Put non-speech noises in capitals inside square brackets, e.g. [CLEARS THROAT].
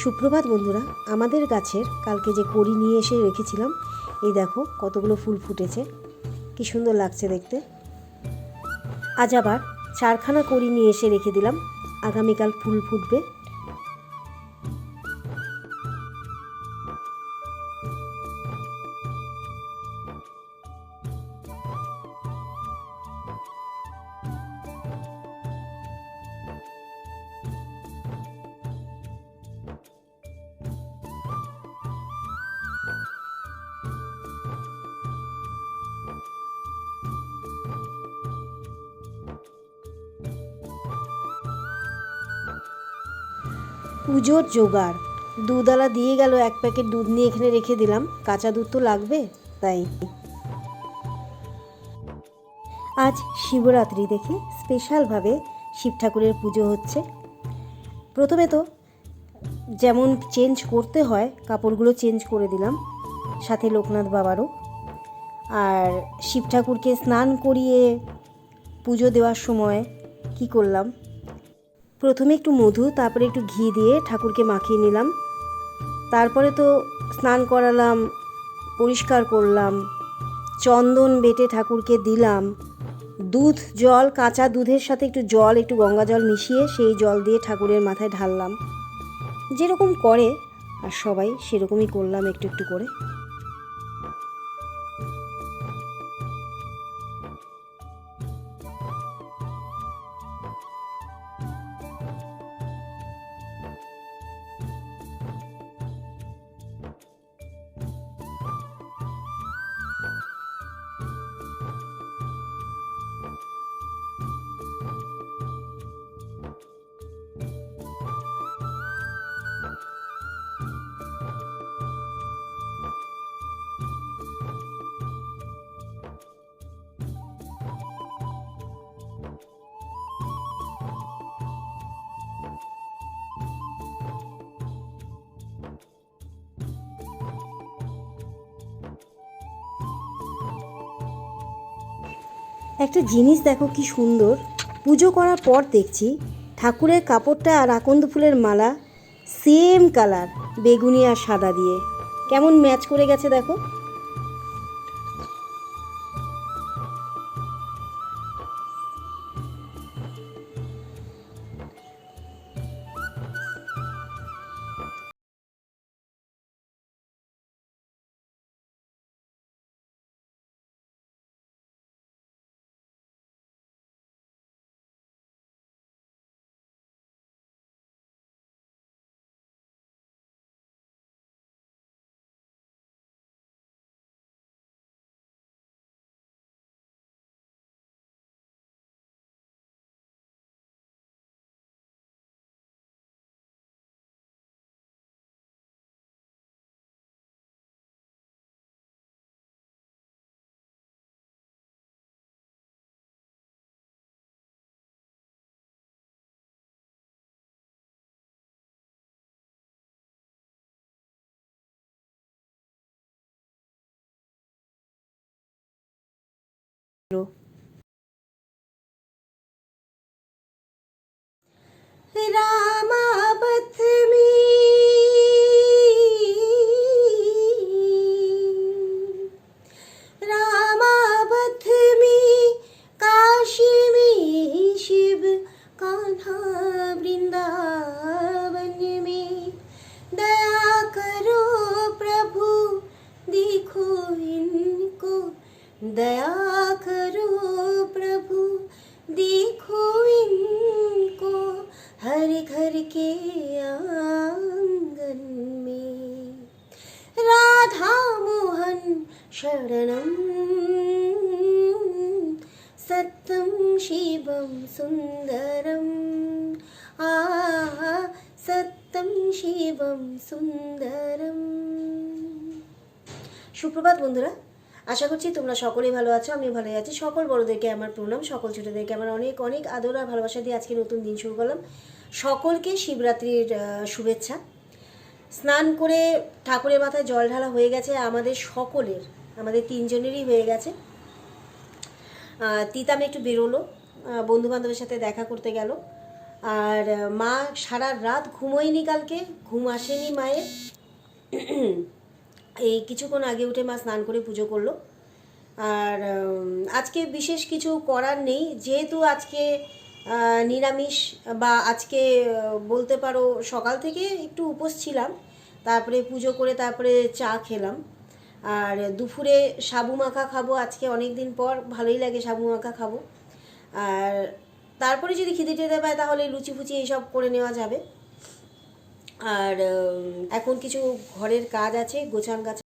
সুপ্রভাত বন্ধুরা, আমাদের গাছের কালকে যে কড়ি নিয়ে এসে রেখেছিলাম, এই দেখো কতগুলো ফুল ফুটেছে, কি সুন্দর লাগছে দেখতে। আজ আবার চারখানা কড়ি নিয়ে এসে রেখে দিলাম, আগামীকাল ফুল ফুটবে। পুজোর জোগাড়। দুধওয়ালা দিয়ে গেল এক প্যাকেট দুধ নিয়ে এখানে রেখে দিলাম। কাঁচা দুধ তো লাগবে, তাই। আজ শিবরাত্রি দেখে স্পেশালভাবে শিব ঠাকুরের পুজো হচ্ছে। প্রথমে তো যেমন চেঞ্জ করতে হয়, কাপড়গুলো চেঞ্জ করে দিলাম, সাথে লোকনাথ বাবারও। আর শিব ঠাকুরকে স্নান করিয়ে পুজো দেওয়ার সময় কি করলাম? প্রথমে একটু মধু, তারপরে একটু ঘি দিয়ে ঠাকুরকে মাখিয়ে নিলাম। তারপরে তো স্নান করালাম, পরিষ্কার করলাম, চন্দন বেটে ঠাকুরকে দিলাম। দুধ, জল, কাঁচা দুধের সাথে একটু জল, একটু গঙ্গা জল মিশিয়ে সেই জল দিয়ে ঠাকুরের মাথায় ঢাললাম। যেরকম করে, আর সবাই সেরকমই করলাম একটু একটু করে। একটা জিনিস দেখো কি সুন্দর। পুজো করার পর দেখছি ঠাকুরের কাপড়টা আর আকন্দ ফুলের মালা সেম কালার বেগুনি আর সাদা দিয়ে। কেমন ম্যাচ করে গেছে দেখো। रामा पथमी सत्यम शिवम सुंदरम आ সত্যম শিবম সুন্দরম সুপ্রভাত বন্ধুরা আশা করছি তোমরা সকলেই ভালো আছো আমি ভালো আছি সকল বড়দেরকে আমার প্রণাম সকল ছোটদেরকে আমার অনেক অনেক আদর আর ভালোবাসা দিয়ে আজকে নতুন দিন শুরু করলাম সকলকে শিবরাত্রির আহ, শুভেচ্ছা স্নান করে ঠাকুরের মাথায় জল ঢালা হয়ে গেছে আমাদের সকলের আমাদের তিনজনেরই হয়ে গেছে আহ, তিতাম একটু বেরোলো। বন্ধু বান্ধবের সাথে দেখা করতে গেল। আর মা সারা রাত ঘুমোয়নি কালকে, ঘুম আসেনি মায়ের। [CLEARS THROAT] এই কিছুক্ষণ আগে উঠে মা স্নান করে পুজো করল। আর আজকে বিশেষ কিছু করার নেই। যেহেতু আজকে নিরামিষ বা আজকে বলতে পারো সকাল থেকে একটু উপোস ছিলাম। তারপরে পুজো করে তারপরে চা খেলাম। আর দুপুরে সাবু মাখা খাব, আজকে অনেক দিন পর, ভালোই লাগে সাবু মাখা খাব। আর তারপরে যদি খিদে টেদে পায়, তাহলে লুচি ফুচি এইসব করে নেওয়া যাবে। আর এখন কিছু ঘরের কাজ আছে গোছান গাছান